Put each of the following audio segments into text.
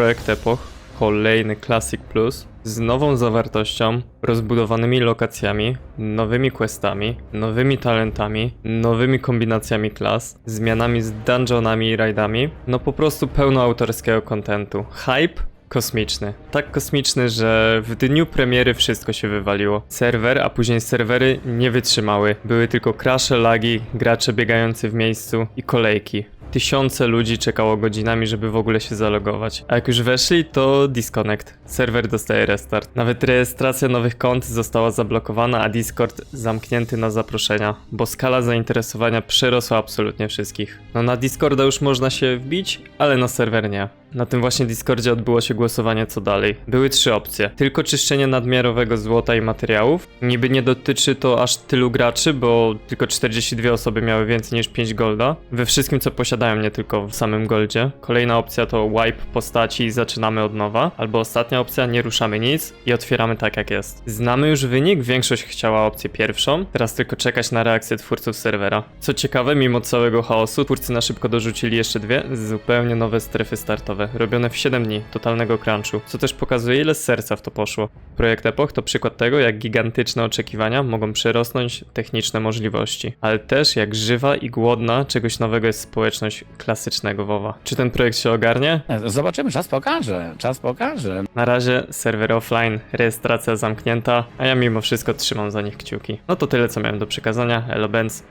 projekt Epoch, kolejny Classic Plus, z nową zawartością, rozbudowanymi lokacjami, nowymi questami, nowymi talentami, nowymi kombinacjami klas, zmianami z dungeonami i rajdami, no po prostu pełno autorskiego kontentu. Hype kosmiczny. Tak kosmiczny, że w dniu premiery wszystko się wywaliło. Serwer, a później serwery nie wytrzymały. Były tylko crashe, lagi, gracze biegający w miejscu i kolejki. Tysiące ludzi czekało godzinami, żeby w ogóle się zalogować. A jak już weszli, to disconnect. Serwer dostaje restart. Nawet rejestracja nowych kont została zablokowana, a Discord zamknięty na zaproszenia, bo skala zainteresowania przerosła absolutnie wszystkich. No na Discorda już można się wbić, ale na serwer nie. Na tym właśnie Discordzie odbyło się głosowanie co dalej. Były trzy opcje. Tylko czyszczenie nadmiarowego złota i materiałów. Niby nie dotyczy to aż tylu graczy, bo tylko 42 osoby miały więcej niż 5 golda. We wszystkim co posiadają, nie tylko w samym goldzie. Kolejna opcja to wipe postaci i zaczynamy od nowa. Albo ostatnia opcja, nie ruszamy nic i otwieramy tak jak jest. Znamy już wynik, większość chciała opcję pierwszą. Teraz tylko czekać na reakcję twórców serwera. Co ciekawe, mimo całego chaosu, twórcy na szybko dorzucili jeszcze dwie zupełnie nowe strefy startowe, robione w 7 dni totalnego crunchu, co też pokazuje ile serca w to poszło. Projekt Epoch to przykład tego, jak gigantyczne oczekiwania mogą przerosnąć techniczne możliwości, ale też jak żywa i głodna czegoś nowego jest społeczność klasycznego WoWa. Czy ten projekt się ogarnie? Zobaczymy, czas pokaże, czas pokaże. Na razie serwer offline, rejestracja zamknięta, a ja mimo wszystko trzymam za nich kciuki. No to tyle co miałem do przekazania, Elo Benz.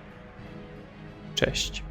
Cześć.